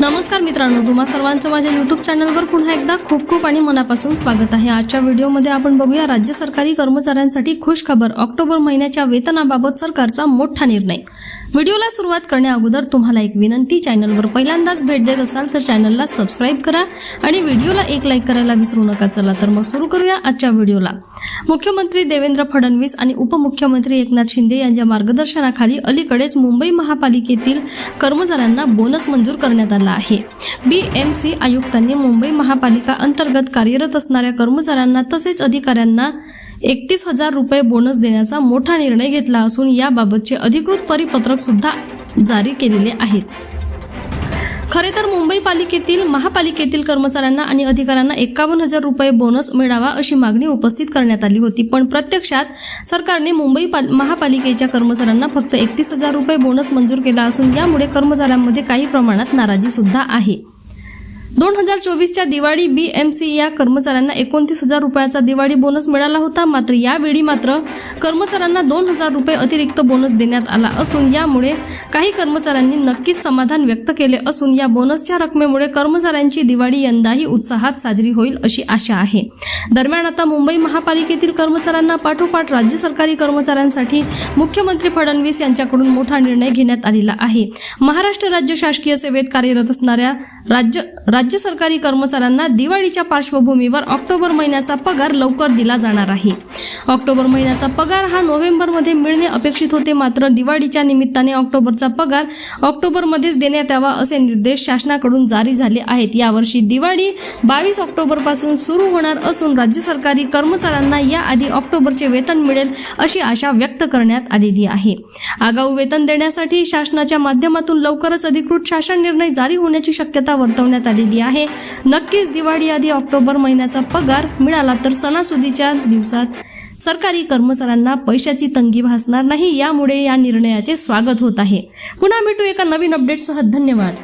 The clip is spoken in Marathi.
नमस्कार मित्रांनो तुम्हा सर्वांचं माझ्या युट्यूब चॅनलवर पुन्हा एकदा खूप खूप आणि मनापासून स्वागत आहे. आजच्या व्हिडिओमध्ये आपण बघूया राज्य सरकारी कर्मचाऱ्यांसाठी खुश खबर ऑक्टोबर महिन्याच्या वेतनाबाबत सरकारचा मोठा निर्णय. व्हिडिओला सुरुवात करण्या अगोदर तुम्हाला एक विनंती चॅनलवर पहिल्यांदाच भेट देत असाल तर चॅनलला सबस्क्राईब करा आणि व्हिडिओला एक लाईक करायला विसरू नका. चला तर मग सुरू करूया आजच्या व्हिडिओला. मुख्यमंत्री देवेंद्र फडणवीस आणि उपमुख्यमंत्री एकनाथ शिंदे यांच्या मार्गदर्शनाखाली अलीकडेच मुंबई महापालिकेतील कर्मचाऱ्यांना बोनस मंजूर करण्यात आला आहे. बी एम सी आयुक्तांनी मुंबई महापालिका अंतर्गत कार्यरत असणाऱ्या कर्मचाऱ्यांना तसेच अधिकाऱ्यांना एकतीस हजार रुपये बोनस देण्याचा मोठा निर्णय घेतला असून याबाबतचे अधिकृत परिपत्रक सुद्धा जारी केलेले आहेत. खरे तर मुंबई पालिकेतील महापालिकेतील कर्मचाऱ्यांना आणि अधिकाऱ्यांना एकावन्न हजार रुपये बोनस मिळावा अशी मागणी उपस्थित करण्यात आली होती. पण प्रत्यक्षात सरकारने मुंबई पाल- महापालिकेच्या कर्मचाऱ्यांना फक्त एकतीस हजार रुपये बोनस मंजूर केला असून यामुळे कर्मचाऱ्यांमध्ये काही प्रमाणात नाराजी सुद्धा आहे. दोन हजार चोवीसच्या दिवाळी बी एम सी या कर्मचाऱ्यांना एकोणतीस हजार रुपयाचा दिवाळी बोनस मिळाला होता. मात्र यावेळी मात्र कर्मचाऱ्यांना दोन हजार रुपये अतिरिक्त बोनस देण्यात आला असून यामुळे काही कर्मचाऱ्यांनी नक्कीच समाधान व्यक्त केले असून या बोनसच्या रकमेमुळे कर्मचाऱ्यांची दिवाळी यंदाही उत्साहात साजरी होईल अशी आशा आहे. दरम्यान आता मुंबई महापालिकेतील कर्मचाऱ्यांना पाठोपाठ राज्य सरकारी कर्मचाऱ्यांसाठी मुख्यमंत्री फडणवीस यांच्याकडून मोठा निर्णय घेण्यात आलेला आहे. महाराष्ट्र राज्य शासकीय सेवेत कार्यरत असणाऱ्या राज्य राज्य सरकारी कर्मचाऱ्यांना दिवाळीच्या पार्श्वभूमीवर ऑक्टोबर महिन्याचा पगार लवकर दिला जाणार आहे. ऑक्टोबर महिन्याचा पगार हा नोव्हेंबरमध्ये मिळणे अपेक्षित होते. मात्र दिवाळीच्या निमित्ताने ऑक्टोबरचा पगार ऑक्टोबरमध्येच देण्यात यावा असे निर्देश शासनाकडून जारी झाले आहेत. यावर्षी दिवाळी बावीस ऑक्टोबरपासून सुरू होणार असून राज्य सरकारी कर्मचाऱ्यांना याआधी ऑक्टोबरचे वेतन मिळेल अशी आशा व्यक्त करण्यात आलेली आहे. आगाऊ वेतन देण्यासाठी शासनाच्या माध्यमातून लवकरच अधिकृत शासन निर्णय जारी होण्याची शक्यता वर्तवण्यात आलेली आहे. नक्कीच दिवाळी आधी ऑक्टोबर महिन्याचा पगार मिळाला तर सणासुदीच्या दिवसात सरकारी कर्मचाऱ्यांना पैशाची तंगी भासणार नाही यामुळे या निर्णयाचे स्वागत होत आहे. पुन्हा भेटू एका नवीन अपडेटसह धन्यवाद.